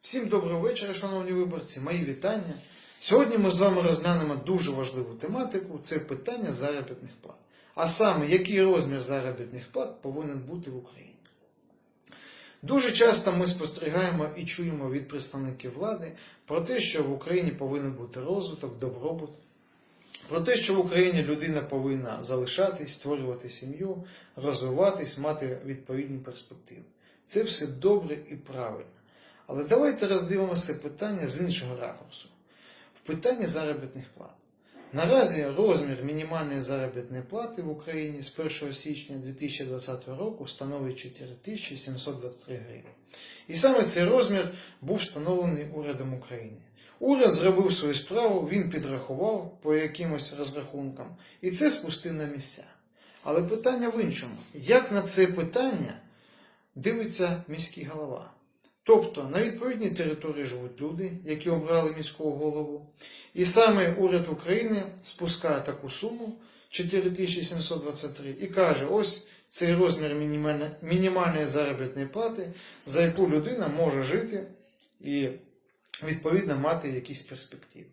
Всім доброго вечора, шановні виборці, мої вітання. Сьогодні ми з вами розглянемо дуже важливу тематику це питання заробітних плат. А саме, який розмір заробітних плат повинен бути в Україні. Дуже часто ми спостерігаємо і чуємо від представників влади про те, що в Україні повинен бути розвиток, добробут, про те, що в Україні людина повинна залишатись, створювати сім'ю, розвиватись, мати відповідні перспективи. Це все добре і правильно. Але давайте роздивимося питання з іншого ракурсу. В питанні заробітних плат. Наразі розмір мінімальної заробітної плати в Україні з 1 січня 2020 року становить 4723 гривні. І саме цей розмір був встановлений урядом України. Уряд зробив свою справу, він підрахував по якимось розрахункам, і це спустив на місця. Але питання в іншому: як на це питання дивиться міський голова? Тобто на відповідній території живуть люди, які обрали міського голову, і саме уряд України спускає таку суму 4723 і каже: ось цей розмір мінімальної заробітної плати, за яку людина може жити і відповідно мати якісь перспективи.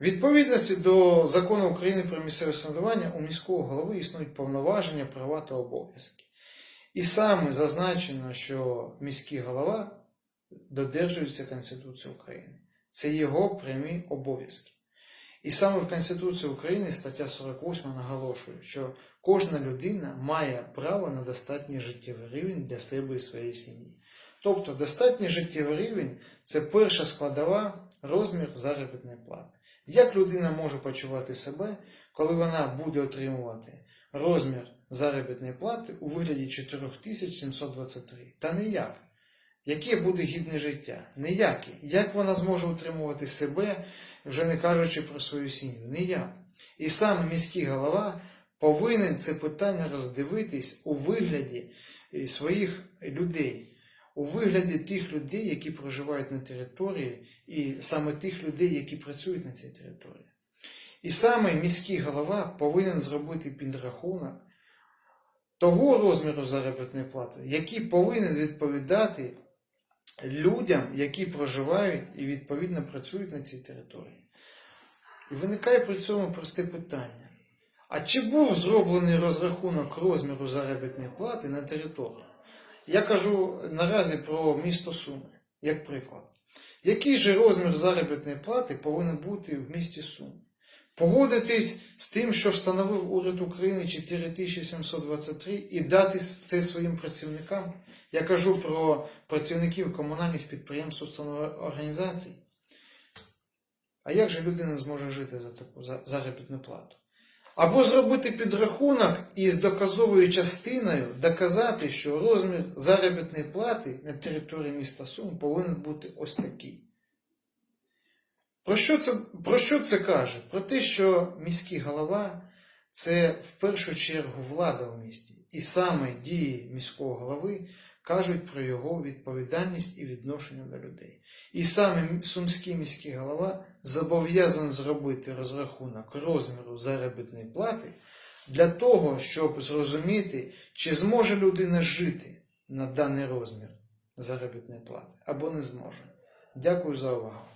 Відповідності до закону України про місцеве самоврядування у міського голови існують повноваження, права та обов'язки. І саме зазначено, що міський голова додержується Конституції України. Це його прямі обов'язки. І саме в Конституції України стаття 48 наголошує, що кожна людина має право на достатній життєвий рівень для себе і своєї сім'ї. Тобто достатній життєвий рівень це перша складова розмір заробітної плати. Як людина може почувати себе, коли вона буде отримувати розмір заробітної плати у вигляді 4723? Та ніяк. Яке буде гідне життя? Ніяке. Як вона зможе утримувати себе, вже не кажучи про свою сім'ю? Ніяк. І саме міський голова повинен це питання роздивитись у вигляді е, своїх людей, у вигляді тих людей, які проживають на території, і саме тих людей, які працюють на цій території. І саме міський голова повинен зробити підрахунок того розміру заробітної плати, який повинен відповідати людям, які проживають і відповідно працюють на цій території. І виникає при цьому просте питання: а чи був зроблений розрахунок розміру заробітної плати на території? Я кажу наразі про місто Суми, як приклад. Який же розмір заробітної плати повинен бути в місті Суми? Погодитись з тим, що встановив уряд України 4723 і дати це своїм працівникам. Я кажу про працівників комунальних підприємств, установ організацій. А як же людина зможе жити за таку заробітну плату? Або зробити підрахунок і з доказовою частиною доказати, що розмір заробітної плати на території міста Сум повинен бути ось такий. Про що це, про що це каже? Про те, що міський голова це в першу чергу влада в місті. І саме дії міського голови кажуть про його відповідальність і відношення до людей. І саме сумський міський голова зобов'язаний зробити розрахунок розміру заробітної плати для того, щоб зрозуміти, чи зможе людина жити на даний розмір заробітної плати або не зможе. Дякую за увагу.